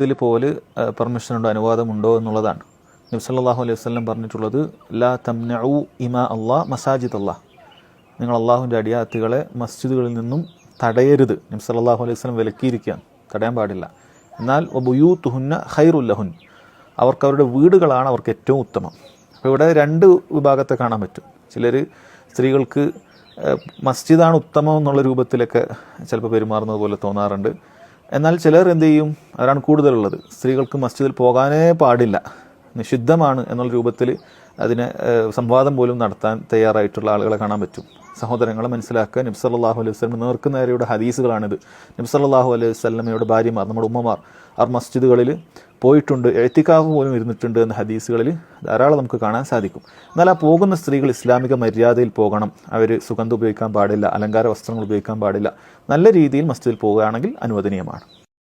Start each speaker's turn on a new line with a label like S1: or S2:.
S1: ഇതിൽ പോലെ പെർമിഷൻ ഉണ്ടോ അനുവാദമുണ്ടോ എന്നുള്ളതാണ്. നബി സല്ലല്ലാഹു അലൈഹി വസ്ലം പറഞ്ഞിട്ടുള്ളത് ലാ തംനഉ ഇമാ അള്ളാ മസാജിദ് അള്ളാഹ് നിങ്ങൾ അള്ളാഹുവിന്റെ അടിയാത്തികളെ മസ്ജിദുകളിൽ നിന്നും തടയരുത്. നബി സല്ലല്ലാഹു അലൈഹി വസ്ലം വിലക്കിയിരിക്കുകയാണ്. തടയാൻ പാടില്ല. എന്നാൽ ബുയൂത്തുഹുന്ന ഖൈറുല്ലഹുൻ അവർക്ക് അവരുടെ വീടുകളാണ് അവർക്ക് ഏറ്റവും ഉത്തമം. അപ്പോൾ ഇവിടെ രണ്ട് വിഭാഗത്തെ കാണാൻ പറ്റും. ചിലർ സ്ത്രീകൾക്ക് മസ്ജിദാണ് ഉത്തമം എന്നുള്ള രൂപത്തിലൊക്കെ ചിലപ്പോൾ പെരുമാറുന്നത് പോലെ തോന്നാറുണ്ട്. എന്നാൽ ചിലർ എന്ത് ചെയ്യും? അവരാണ് കൂടുതലുള്ളത്. സ്ത്രീകൾക്ക് മസ്ജിദിൽ പോകാനേ പാടില്ല. നിഷിദ്ധമാണ് എന്നുള്ള രൂപത്തിൽ അതിനെ സംവാദം പോലും നടത്താൻ തയ്യാറായിട്ടുള്ള ആളുകളെ കാണാൻ പറ്റും. സഹോദരങ്ങളെ മനസ്സിലാക്കുക. നബി സല്ലല്ലാഹു അലൈഹി വസ്ലം നേർക്ക് നേരെയുടെ ഹദീസുകളാണിത്. നബി സല്ലല്ലാഹു അലൈഹി വസല്ലമയുടെ ഭാര്യമാർ നമ്മുടെ ഉമ്മമാർ അവർ മസ്ജിദുകളിൽ പോയിട്ടുണ്ട്. എഴുത്തിക്കാവ് പോലും ഇരുന്നിട്ടുണ്ട് എന്ന ഹദീസുകളിൽ ധാരാളം നമുക്ക് കാണാൻ സാധിക്കും. എന്നാൽ ആ പോകുന്ന സ്ത്രീകൾ ഇസ്ലാമിക മര്യാദയിൽ പോകണം. അവർ സുഗന്ധം ഉപയോഗിക്കാൻ പാടില്ല അലങ്കാര വസ്ത്രങ്ങൾ ഉപയോഗിക്കാൻ പാടില്ല. നല്ല രീതിയിൽ മസ്ജിദിൽ പോവുകയാണെങ്കിൽ അനുവദനീയമാണ്.